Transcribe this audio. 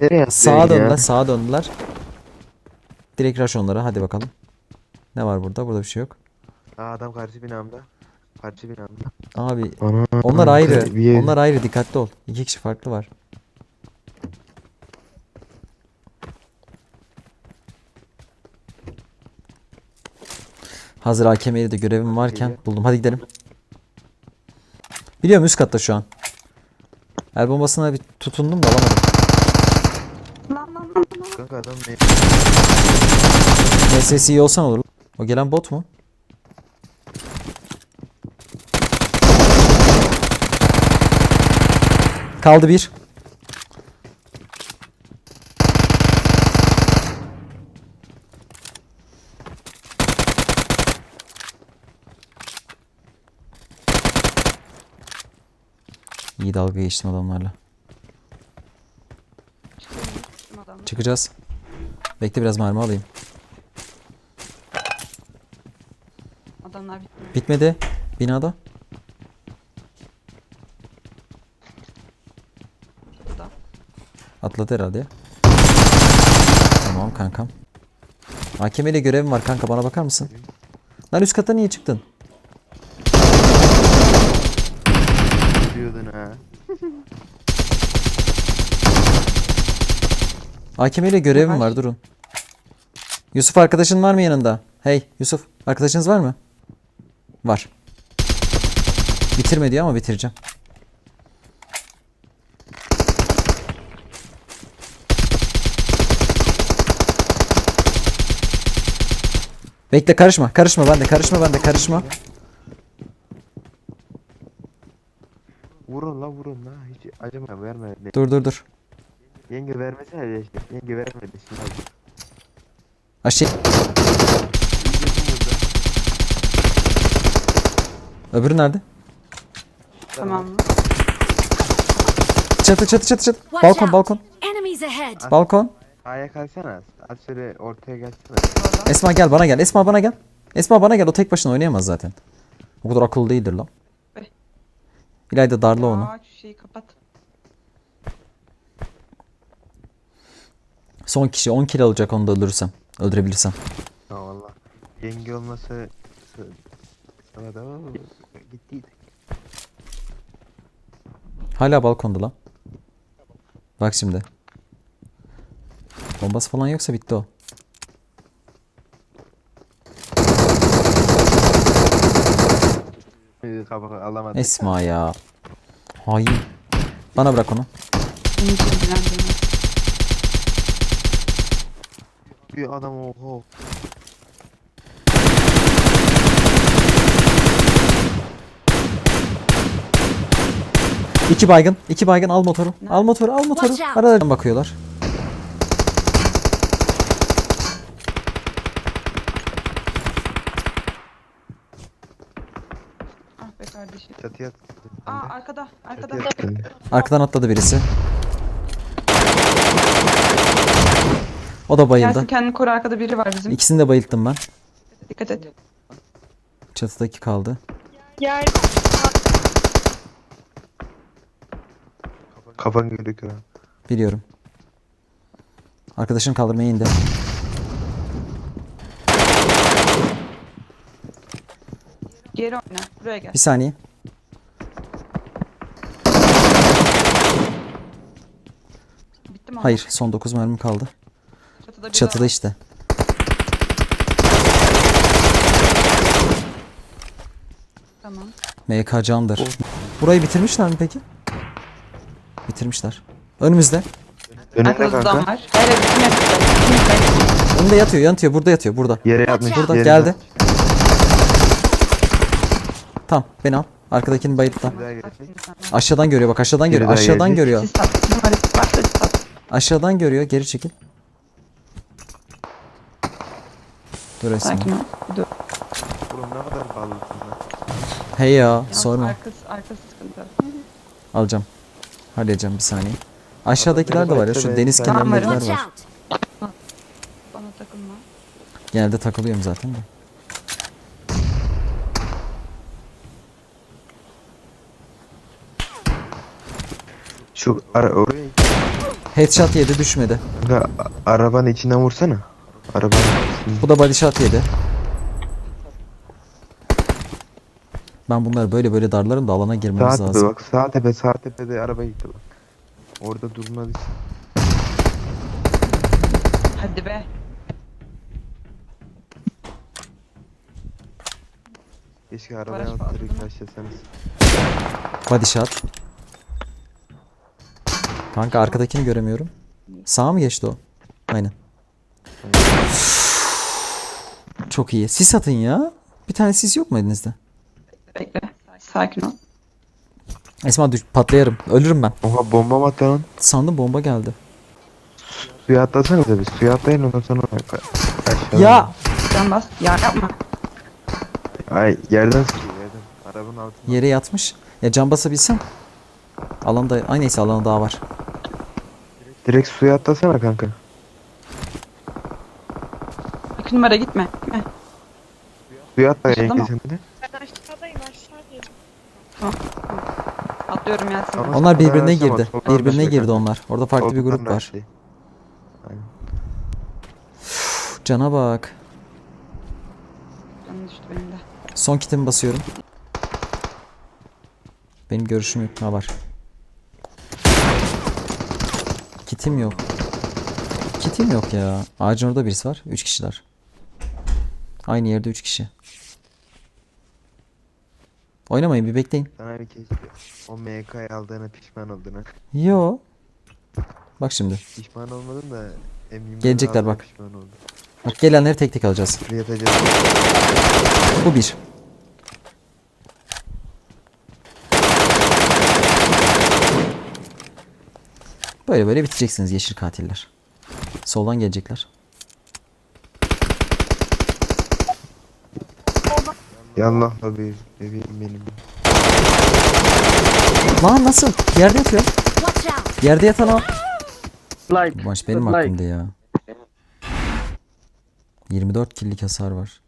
Nereye Sağa ya? döndüler, sağa döndüler. Direkt rush onlara. Hadi bakalım. Ne var burada? Burada bir şey yok. Aa, adam karşı binamda. Karşı binamda. Abi Ana. onlar ayrı. Bir Onlar ayrı. Dikkatli ol. İki kişi farklı var. Hazır AKM'de de görevim varken buldum. Hadi gidelim. Biliyorum üst katta şu an. El bombasına bir tutundum da alamadım. Kanka adam ne? MSS iyi olsan olur. O gelen bot mu? Kaldı bir. İyi dalga geçtim adamlarla. Çıkacağız. Bekle biraz mermi alayım. Adamlar bitmiyor. Bitmedi. Binada. Burada. Atladı herhalde. Tamam kankam. AKM ile görevim var kanka bana bakar mısın? Lan üst kata niye çıktın? Diyordun ha. AKM ile görevim var durun. Yusuf arkadaşın var mı yanında? Hey Yusuf arkadaşınız var mı? Var. Bitirme diyor ama bitireceğim. Bekle karışma karışma bende karışma bende karışma. Vurun la vurun la. Hiç acıma verme. Dur dur dur. Yenge vermesene de işte. Yenge vermedi. Şimdi hadi. Aşağı. Öbürü nerede? Tamam mı? Çatı çatı çatı çatı. Watch Balkon out. balkon. Enemies ahead. Balkon. A'ya kalsana. Az şöyle ortaya gelsene. Esma gel bana gel. Esma bana gel. Esma bana gel. O tek başına oynayamaz zaten. O kadar akıllı değildir lan. Be. İlayda darla onu. Aa, şu şeyi kapat. Son kişi 10 kill alacak onu da öldürürsem. Öldürebilirsem. Ha valla. Yenge olması... Sana da gittiydik. Hala balkonda lan. Bak şimdi. Bombası falan yoksa bitti o. Esma ya. Hain. Bana bırak onu. Beni hiç ilgilendirmez. Bir adam oho. İki baygın. iki baygın al motoru. Al motoru al motoru. Aradan bakıyorlar. Ah be kardeşim. Çatıya Aa arkada. Arkada. Çatıya. Arkadan atladı birisi. O da Gelsin bayıldı. kendini koru arkada biri var bizim. İkisini de bayılttım ben. Dikkat et. Çatıdaki kaldı. Kafan gözüküyor. Biliyorum. Arkadaşım kaldırmaya indi. Geri oyna. Buraya gel. Bir saniye. Bitti mi? Hayır son 9 mermi kaldı. Çatıda, biri Çatıda var. işte. Tamam. MK candır. Burayı bitirmişler mi peki? Bitirmişler. Önümüzde. Adam kanka. var. Hayır hayır bizim yapacağız. Önünde yatıyor, yatıyor. Burada yatıyor, burada. Yere yatmış. Burada yere geldi. Tamam, beni al. Arkadakini gelecek. Aşağıdan görüyor bak, aşağıdan görüyor. Aşağıdan görüyor. Aşağıdan görüyor. Geri çekil. Dur Esma. Sakin ol. Dur. Oğlum ne kadar bağlısın lan. Hey ya, Yalnız sorma. Arkası, arkası sıkıntı. Alacağım. Halledeceğim bir saniye. Aşağıdakiler de var ya. Şu deniz kenarındakiler Watch var. out. Bana takılma. Genelde takılıyorum zaten de. Şu ara oraya Headshot yedi düşmedi. Kanka a- arabanın içinden vursana. Arabanın. Bu da body shot yedi. Ben bunları böyle böyle darlarım da alana girmemiz Sağ tepe lazım. bak sağ tepe sağ tepede araba gitti bak. Orada durmadı. Hadi be. Keşke arabaya Barış bağladı mı? başlasanız. Body shot. Kanka arkadakini göremiyorum. Sağa mı geçti o? Aynen. Çok iyi. Sis atın ya. Bir tane sis yok mu elinizde? Bekle. Sakin ol. Esma düş patlayarım. Ölürüm ben. Oha bomba mı attı lan? Sandım bomba geldi. Suya atlasana da bir. Suya atlayın ondan sonra. Aşağı. Ya Can bas. Ya yapma. Ay yerden sıkıyor yerden. Arabanın altında. yere yatmış. Ya can basabilsem. Alanda ay neyse alanda daha var. Direkt suya atlasana kanka. İki numara gitme. Gitme. Suya atla Aşağıda yenge mı? de. Ben aşağıdayım aşağıdayım. Atlıyorum Yasin. Ama- Onlar birbirine Soldan girdi. Birbirine girdi onlar. Orada farklı bir grup var. Cana bak. Canım düştü benim de. Son kitimi basıyorum. Benim görüşüm yok. Ha var. Kitim yok. Kitim yok ya. Ağacın orada birisi var. Üç kişiler. Aynı yerde üç kişi. Oynamayın bir bekleyin. Sana bir keşke o MK'yı aldığına pişman oldun ha. Yo. Bak şimdi. Pişman olmadın da M24'ü Gelecekler bak. Pişman oldum. Bak gelenleri tek tek alacağız. Bu bir. Böyle böyle biteceksiniz yeşil katiller. Soldan gelecekler. Yallah da bir bebeğim benim. Lan nasıl? Yerde yatıyor. Yerde yatan al. Like. Bu maç benim like. hakkımda ya. 24 killik hasar var.